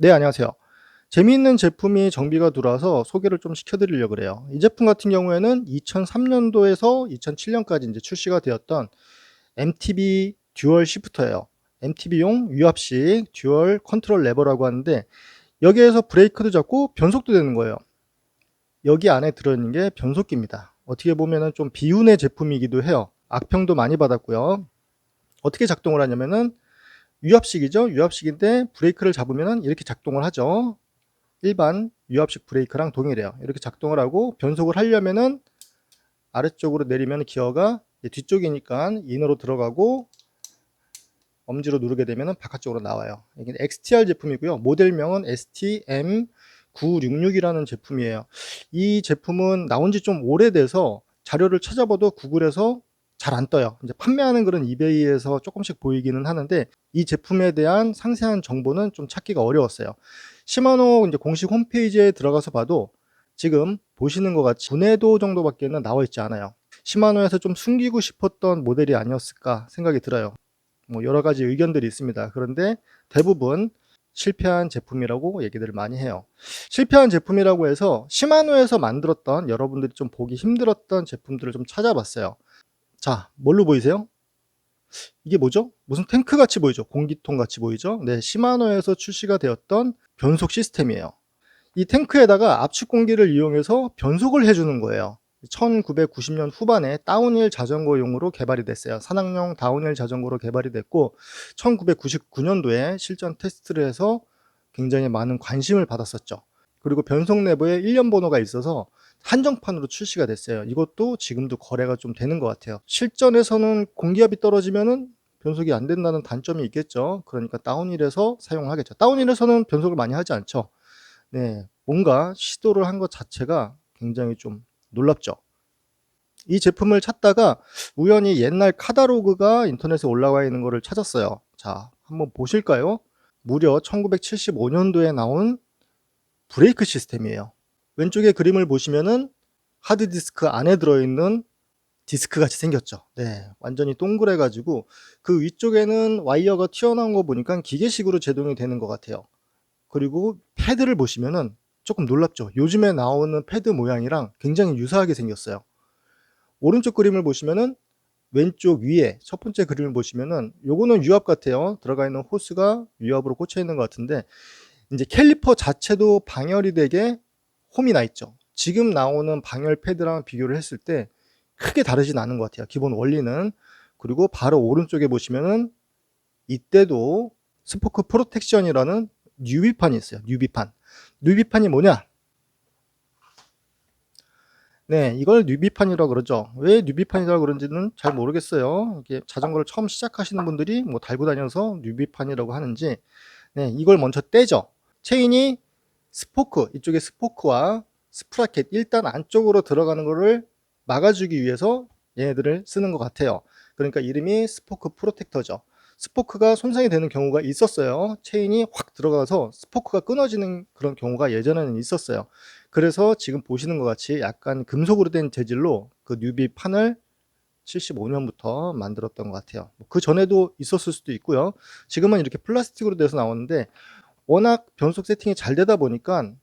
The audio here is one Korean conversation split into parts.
네, 안녕하세요. 재미있는 제품이 정비가 들어와서 소개를 좀 시켜드리려고 그래요. 이 제품 같은 경우에는 2003년도에서 2007년까지 이제 출시가 되었던 MTB 듀얼 시프터예요. MTB용 유압식 듀얼 컨트롤 레버라고 하는데 여기에서 브레이크도 잡고 변속도 되는 거예요. 여기 안에 들어있는 게 변속기입니다. 어떻게 보면은 좀 비운의 제품이기도 해요. 악평도 많이 받았고요. 어떻게 작동을 하냐면은 유압식이죠. 유압식인데 브레이크를 잡으면 이렇게 작동을 하죠. 일반 유압식 브레이크랑 동일해요. 이렇게 작동을 하고 변속을 하려면은 아래쪽으로 내리면 기어가 뒤쪽이니까 인으로 들어가고 엄지로 누르게 되면 바깥쪽으로 나와요. 이게 XTR 제품이고요. 모델명은 STM966이라는 제품이에요. 이 제품은 나온 지 좀 오래돼서 자료를 찾아봐도 구글에서 잘 안 떠요. 이제 판매하는 그런 이베이에서 조금씩 보이기는 하는데 이 제품에 대한 상세한 정보는 좀 찾기가 어려웠어요. 시마노 이제 공식 홈페이지에 들어가서 봐도 지금 보시는 것 같이 분해도 정도밖에는 나와 있지 않아요. 시마노에서 좀 숨기고 싶었던 모델이 아니었을까 생각이 들어요. 뭐 여러 가지 의견들이 있습니다. 그런데 대부분 실패한 제품이라고 얘기들을 많이 해요. 실패한 제품이라고 해서 시마노에서 만들었던 여러분들이 좀 보기 힘들었던 제품들을 좀 찾아봤어요. 자, 뭘로 보이세요? 이게 뭐죠? 무슨 탱크 같이 보이죠? 공기통 같이 보이죠? 네, 시마노에서 출시가 되었던 변속 시스템이에요. 이 탱크에다가 압축 공기를 이용해서 변속을 해주는 거예요. 1990년 후반에 다운힐 자전거용으로 개발이 됐어요. 산악용 다운힐 자전거로 개발이 됐고 1999년도에 실전 테스트를 해서 굉장히 많은 관심을 받았었죠. 그리고 변속 내부에 1년 번호가 있어서 한정판으로 출시가 됐어요. 이것도 지금도 거래가 좀 되는 것 같아요. 실전에서는 공기압이 떨어지면은 변속이 안 된다는 단점이 있겠죠. 그러니까 다운힐에서 사용하겠죠. 다운힐에서는 변속을 많이 하지 않죠. 네, 뭔가 시도를 한 것 자체가 굉장히 좀 놀랍죠. 이 제품을 찾다가 우연히 옛날 카다로그가 인터넷에 올라와 있는 것을 찾았어요. 자, 한번 보실까요? 무려 1975년도에 나온 브레이크 시스템이에요. 왼쪽에 그림을 보시면은 하드디스크 안에 들어있는 디스크 같이 생겼죠. 네, 완전히 동그래가지고 그 위쪽에는 와이어가 튀어나온 거 보니까 기계식으로 제동이 되는 것 같아요. 그리고 패드를 보시면은 조금 놀랍죠. 요즘에 나오는 패드 모양이랑 굉장히 유사하게 생겼어요. 오른쪽 그림을 보시면은 왼쪽 위에 첫 번째 그림을 보시면은 요거는 유압 같아요. 들어가 있는 호스가 유압으로 꽂혀 있는 것 같은데 이제 캘리퍼 자체도 방열이 되게 홈이 나 있죠. 지금 나오는 방열 패드랑 비교를 했을 때 크게 다르진 않은 것 같아요. 기본 원리는. 그리고 바로 오른쪽에 보시면은 이때도 스포크 프로텍션이라는 뉴비판이 있어요. 뉴비판. 뉴비판이 뭐냐? 네, 이걸 뉴비판이라고 그러죠. 왜 뉴비판이라고 그런지는 잘 모르겠어요. 이게 자전거를 처음 시작하시는 분들이 뭐 달고 다녀서 뉴비판이라고 하는지, 네, 이걸 먼저 떼죠. 체인이 스포크, 이쪽에 스포크와 스프라켓, 일단 안쪽으로 들어가는 거를 막아주기 위해서 얘네들을 쓰는 것 같아요. 그러니까 이름이 스포크 프로텍터죠. 스포크가 손상이 되는 경우가 있었어요. 체인이 확 들어가서 스포크가 끊어지는 그런 경우가 예전에는 있었어요. 그래서 지금 보시는 것 같이 약간 금속으로 된 재질로 그 뉴비 판을 75년부터 만들었던 것 같아요. 그 전에도 있었을 수도 있고요. 지금은 이렇게 플라스틱으로 돼서 나오는데 워낙 변속 세팅이 잘 되다 보니까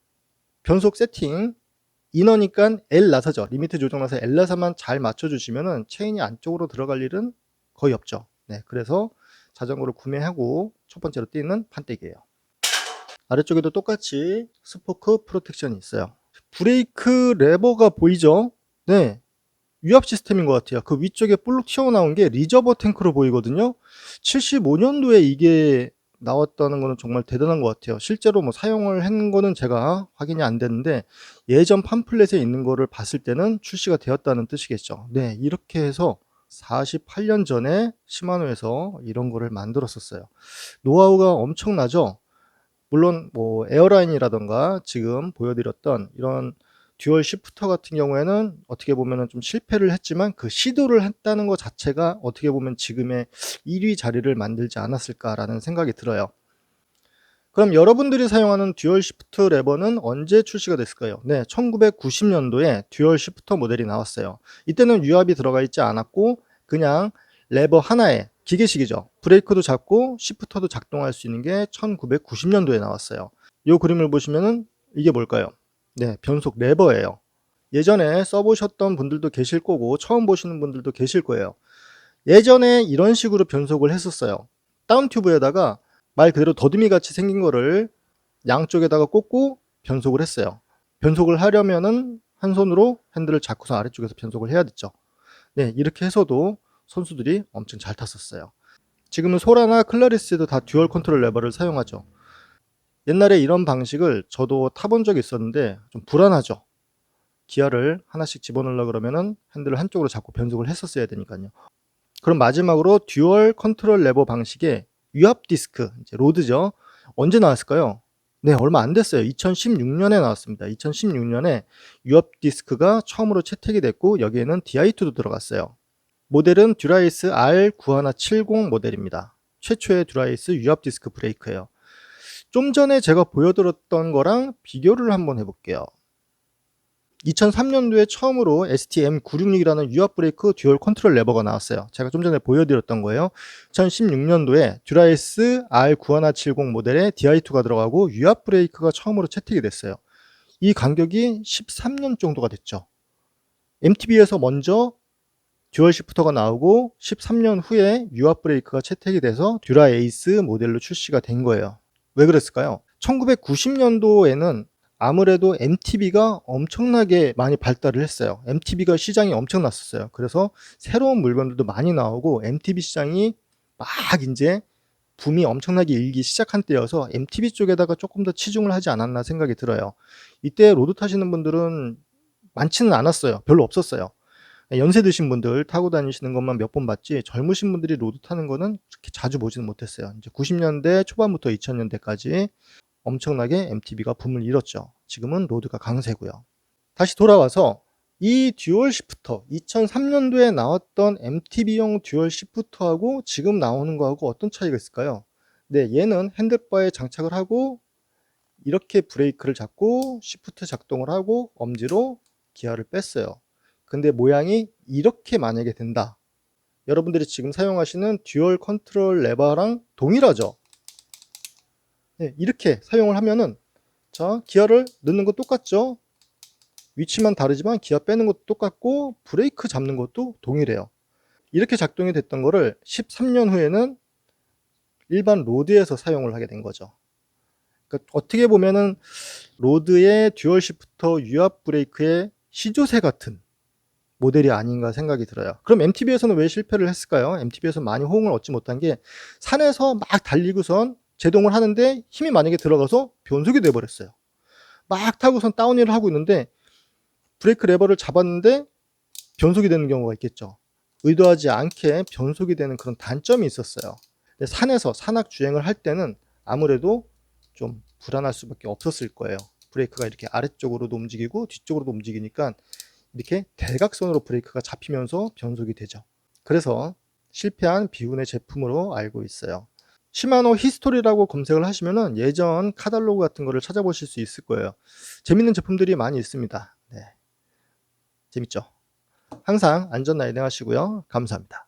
변속 세팅 인어니까 L 나사죠. 리미트 조정 나사 L 나사만 잘 맞춰주시면은 체인이 안쪽으로 들어갈 일은 거의 없죠. 네, 그래서 자전거를 구매하고 첫 번째로 띄는 판때기예요. 아래쪽에도 똑같이 스포크 프로텍션이 있어요. 브레이크 레버가 보이죠? 네. 유압 시스템인 것 같아요. 그 위쪽에 볼록 튀어나온 게 리저버 탱크로 보이거든요. 75년도에 이게 나왔다는 거는 정말 대단한 것 같아요. 실제로 뭐 사용을 한 거는 제가 확인이 안 됐는데 예전 팜플렛에 있는 거를 봤을 때는 출시가 되었다는 뜻이겠죠. 네, 이렇게 해서 48년 전에 시마노에서 이런 거를 만들었었어요. 노하우가 엄청나죠? 물론 뭐 에어라인이라던가 지금 보여드렸던 이런 듀얼 시프터 같은 경우에는 어떻게 보면 좀 실패를 했지만 그 시도를 했다는 것 자체가 어떻게 보면 지금의 1위 자리를 만들지 않았을까라는 생각이 들어요. 그럼 여러분들이 사용하는 듀얼 시프트 레버는 언제 출시가 됐을까요? 네, 1990년도에 듀얼 시프터 모델이 나왔어요. 이때는 유압이 들어가 있지 않았고 그냥 레버 하나에 기계식이죠. 브레이크도 잡고 시프터도 작동할 수 있는 게 1990년도에 나왔어요. 이 그림을 보시면은 이게 뭘까요? 네, 변속 레버예요. 예전에 써보셨던 분들도 계실 거고 처음 보시는 분들도 계실 거예요. 예전에 이런 식으로 변속을 했었어요. 다운 튜브에다가 말 그대로 더듬이 같이 생긴 거를 양쪽에다가 꽂고 변속을 했어요. 변속을 하려면은 한 손으로 핸들을 잡고서 아래쪽에서 변속을 해야 됐죠. 네, 이렇게 해서도 선수들이 엄청 잘 탔었어요. 지금은 소라나 클라리스도 다 듀얼 컨트롤 레버를 사용하죠. 옛날에 이런 방식을 저도 타본 적이 있었는데 좀 불안하죠. 기아를 하나씩 집어넣으려 그러면은 핸들을 한쪽으로 잡고 변속을 했었어야 되니까요. 그럼 마지막으로 듀얼 컨트롤 레버 방식의 유압 디스크, 이제 로드죠. 언제 나왔을까요? 네, 얼마 안 됐어요. 2016년에 나왔습니다. 2016년에 유압 디스크가 처음으로 채택이 됐고 여기에는 DI2도 들어갔어요. 모델은 듀라이스 R9170 모델입니다. 최초의 듀라이스 유압 디스크 브레이크예요. 좀 전에 제가 보여드렸던 거랑 비교를 한번 해볼게요. 2003년도에 처음으로 STM966이라는 유압 브레이크 듀얼 컨트롤 레버가 나왔어요. 제가 좀 전에 보여드렸던 거예요. 2016년도에 듀라이스 R9170 모델에 DI2가 들어가고 유압 브레이크가 처음으로 채택이 됐어요. 이 간격이 13년 정도가 됐죠. MTB에서 먼저 듀얼 시프터가 나오고 13년 후에 유압 브레이크가 채택이 돼서 듀라 에이스 모델로 출시가 된 거예요. 왜 그랬을까요? 1990년도에는 아무래도 MTB가 엄청나게 많이 발달을 했어요. MTB가 시장이 엄청났었어요. 그래서 새로운 물건들도 많이 나오고 MTB 시장이 막 이제 붐이 엄청나게 일기 시작한 때여서 MTB 쪽에다가 조금 더 치중을 하지 않았나 생각이 들어요. 이때 로드 타시는 분들은 많지는 않았어요. 별로 없었어요. 연세 드신 분들 타고 다니시는 것만 몇 번 봤지 젊으신 분들이 로드 타는 거는 그렇게 자주 보지는 못했어요. 이제 90년대 초반부터 2000년대까지 엄청나게 MTB가 붐을 일었죠. 지금은 로드가 강세고요. 다시 돌아와서 이 듀얼 시프터 2003년도에 나왔던 MTB용 듀얼 시프터하고 지금 나오는 거하고 어떤 차이가 있을까요? 네, 얘는 핸들바에 장착을 하고 이렇게 브레이크를 잡고 시프트 작동을 하고 엄지로 기아를 뺐어요. 근데 모양이 이렇게 만약에 된다. 여러분들이 지금 사용하시는 듀얼 컨트롤 레버랑 동일하죠. 네, 이렇게 사용을 하면은 자 기아를 넣는 거 똑같죠. 위치만 다르지만 기아 빼는 것도 똑같고 브레이크 잡는 것도 동일해요. 이렇게 작동이 됐던 거를 13년 후에는 일반 로드에서 사용을 하게 된 거죠. 그러니까 어떻게 보면은 로드의 듀얼 시프터 유압 브레이크의 시조새 같은 모델이 아닌가 생각이 들어요. 그럼 MTB에서는 왜 실패를 했을까요? MTB에서 많이 호응을 얻지 못한 게 산에서 막 달리고선 제동을 하는데 힘이 만약에 들어가서 변속이 돼버렸어요. 막 타고선 다운힐을 하고 있는데 브레이크 레버를 잡았는데 변속이 되는 경우가 있겠죠. 의도하지 않게 변속이 되는 그런 단점이 있었어요. 산에서 산악 주행을 할 때는 아무래도 좀 불안할 수밖에 없었을 거예요. 브레이크가 이렇게 아래쪽으로도 움직이고 뒤쪽으로도 움직이니까 이렇게 대각선으로 브레이크가 잡히면서 변속이 되죠. 그래서 실패한 비운의 제품으로 알고 있어요. 시마노 히스토리라고 검색을 하시면은 예전 카탈로그 같은 거를 찾아보실 수 있을 거예요. 재밌는 제품들이 많이 있습니다. 네. 재밌죠? 항상 안전 라이딩 하시고요. 감사합니다.